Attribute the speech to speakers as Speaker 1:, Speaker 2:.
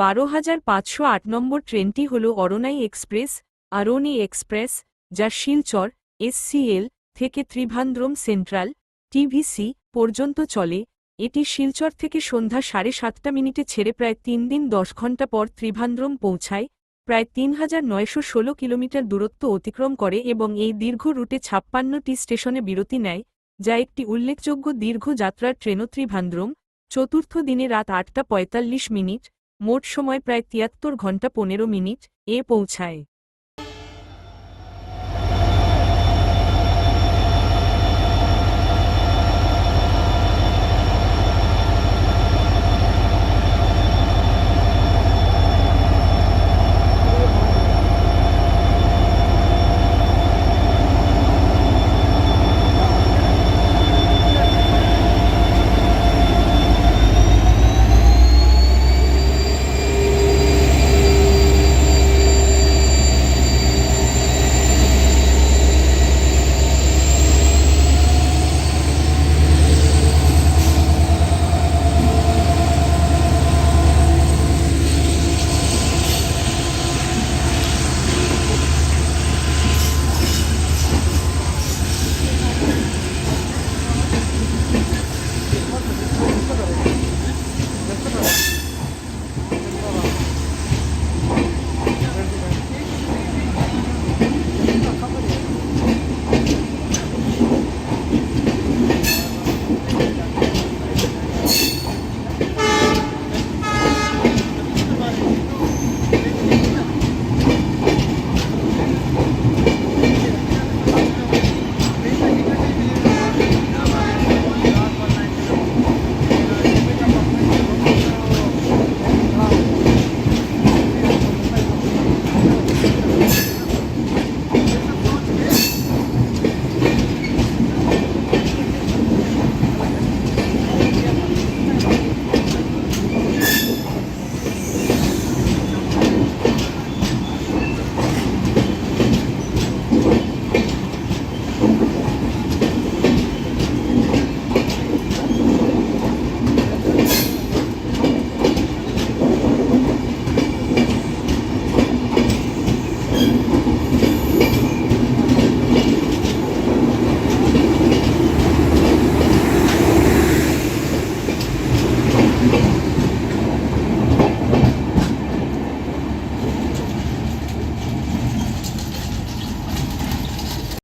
Speaker 1: বারো হাজার পাঁচশো আট নম্বর ট্রেনটি হল অরনাই এক্সপ্রেস, আরোনি এক্সপ্রেস, যা শিলচর, এসসিএল থেকে ত্রিভান্দ্রম সেন্ট্রাল, টিভিসি পর্যন্ত চলে। এটি শিলচর থেকে সন্ধ্যা সাড়ে সাতটা মিনিটে ছেড়ে প্রায় তিন দিন দশ ঘণ্টা পর ত্রিভান্দ্রম পৌঁছায়, প্রায় তিন হাজার নয়শো ষোলো কিলোমিটার দূরত্ব অতিক্রম করে এবং এই দীর্ঘ রুটে ছাপ্পান্নটি স্টেশনে বিরতি নেয়, যা একটি উল্লেখযোগ্য দীর্ঘ যাত্রার ট্রেনও ত্রিভান্দ্রম। চতুর্থ দিনে রাত আটটা পঁয়তাল্লিশ মিনিট মোট সময় প্রায় তিয়াত্তর ঘণ্টা পনেরো মিনিট এ পৌঁছায়।